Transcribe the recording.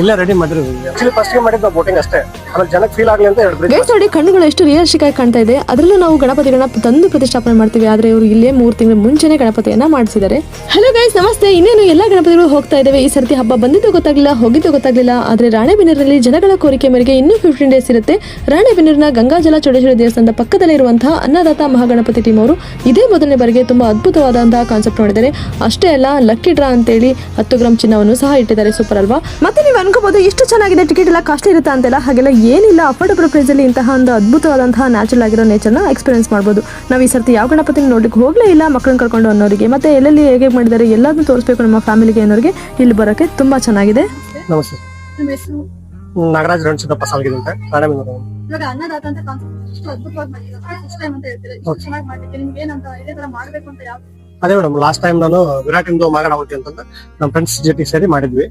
ಇಲ್ಲ ರೆಡಿ ಮಾಡಿರೋದು actually first ಮಾಡಿದ್ದು ಬೋಟಿಂಗ್ ಅಷ್ಟೇ. ಆಮೇಲೆ ಜನಕ್ಕೆ ಫೀಲ್ ಆಗ್ಲಿ ಅಂತ ಎರಡು ಬ್ರಿಡ್ಜ್ ನೋಡಿ ಕಣ್ಣುಗಳು ಎಷ್ಟು ರಿಯಲಿಸ್ಟಿಕ್ ಆಗಿ ಕಾಣ್ತಾ ಇದೆ ಅದರಲ್ಲೂ ನಾವು ಗಣಪತಿಗಳನ್ನ ತಂದು ಪ್ರತಿಷ್ಠಾಪನೆ ಮಾಡ್ತೀವಿ. ಆದ್ರೆ ಇವರು ಇಲ್ಲೇ ಮೂರು ತಿಂಗಳ ಮುಂಚೆನೆ ಗಣಪತಿಯನ್ನ ಮಾಡಿಸಿದ್ದಾರೆ. ಹಲೋ ಗೈಸ್ ನಮಸ್ತೆ. ಇನ್ನೇನು ಎಲ್ಲಾ ಗಣಪತಿಗಳು ಹೋಗ್ತಾ ಇದ್ದಾವೆ. ಈ ಸರ್ತಿ ಹಬ್ಬ ಬಂದಿದ್ದು ಗೊತ್ತಾಗ್ಲಿಲ್ಲ, ಹೋಗಿದ್ದು ಗೊತ್ತಾಗ್ಲಿಲ್ಲ. ಆದ್ರೆ ರಾಣೆಬೆನ್ನೂರಲ್ಲಿ ಜನಗಳ ಕೋರಿಕೆ ಮೇರೆಗೆ ಇನ್ನೂ ಫಿಫ್ಟೀನ್ ಡೇಸ್ ಇರುತ್ತೆ. ರಾಣೆಬೆನ್ನೂರಿನ ಗಂಗಾಜಲ ಚೌಡೇಶ್ವರಿ ದೇವಸ್ಥಾನದ ಪಕ್ಕದಲ್ಲೇ ಇರುವಂತಹ ಅನ್ನದಾತ ಮಹಾಗಣಪತಿ ಟೀಮ್ ಅವರು ಇದೇ ಮೊದಲನೇ ಬಾರಿಗೆ ತುಂಬಾ ಅದ್ಭುತವಾದಂತಹ ಕಾನ್ಸೆಪ್ಟ್ ನೋಡಿದ್ದಾರೆ ಅಷ್ಟೇ ಅಲ್ಲ ಲಕ್ಕಿ ಡ್ರಾ ಅಂತೇಳಿ ಹತ್ತು ಗ್ರಾಮ್ ಚಿನ್ನವನ್ನು ಸಹ ಇಟ್ಟಿದ್ದಾರೆ. ಸೂಪರ್ ಅಲ್ವಾ? ಮತ್ತೆ ನೀವು ಅನ್ಕೋಬಹುದು, ಇಷ್ಟು ಚೆನ್ನಾಗಿದೆ ಟಿಕೆಟ್ ಎಲ್ಲ ಕಾಸ್ಟ್ಲಿ ಇರುತ್ತೆ ಅಂತೆಲ್ಲ? ಹಾಗೆಲ್ಲ ಏನಿಲ್ಲ. ಅಫೋರ್ಡಬಲ್ ಪ್ರೈಸ್ ಅಲ್ಲಿ ಇಂತಹ ಒಂದು ಅದ್ಭುತವಾದಂತಹ ನ್ಯಾಚುರಲ್ ಆಗಿರೋ ನೇಚರ್ನ ಎಕ್ಸ್ಪೀರಿಯನ್ಸ್ ಮಾಡ್ಬೋದು. ನಾವು ಈ ಸರ್ತಿ ಯಾವ ಗಣಪತಿ ನೋಡ್ಲಿಕ್ಕೆ ಹೋಗ್ಲೇ ಇಲ್ಲ ಮಕ್ಕಳನ್ನ ಕರ್ಕೊಂಡು ಅನ್ನೋರಿಗೆ. ಮತ್ತೆ ಎಲ್ಲೆಲ್ಲಿ ಹೇಗೆ ಮಾಡಿದ್ದಾರೆ ಎಲ್ಲದನ್ನು ತೋರಿಸ್ಬೇಕು ನಮ್ಮ ಫ್ಯಾಮಿಲಿಗೆ ಏನೋರಿಗೆ ಇಲ್ಲಿ ಬರೋಕೆ ತುಂಬಾ ಚೆನ್ನಾಗಿದೆ ನಮಸ್ತೆ ನಮ್ಮ ಹೆಸರು ನಾಗರಾಜ್ ರಣಸಿದ್ದಪ್ಪ ಸಾಲ್ಗಿದೆ ಅಂತ. ರಾಣೆಬೆನ್ನೂರು ಇವಾಗ ಅನ್ನದಾತ ಅಂತ ಕಾನ್ಸೆಪ್ಟ್ ಇಷ್ಟು ಅದ್ಭುತವಾಗಿ ಮಾಡಿರೋದು ಫಸ್ಟ್ ಟೈಮ್ ಅಂತ ಹೇಳ್ತೀರಾ. ಇಷ್ಟು ಚೆನ್ನಾಗಿ ಮಾಡಿದ್ರೆ ನಿಮ್ಗೆ ಏನಂತ ಇದೇ ತರ ಮಾಡ್ಬೇಕು ಅಂತ ಯಾವ ಅದೇ ಮೇಡಮ್ ಲಾಸ್ಟ್ ಟೈಮ್ ನಾನು ವಿರಾಟ್ ಇಂದು ಮಗನ ಅಂತಂದ್ರೆ ನಮ್ಮ ಫ್ರೆಂಡ್ಸ್ ಜೊತೆ ಸೇರಿ ಮಾಡಿದ್ವಿ.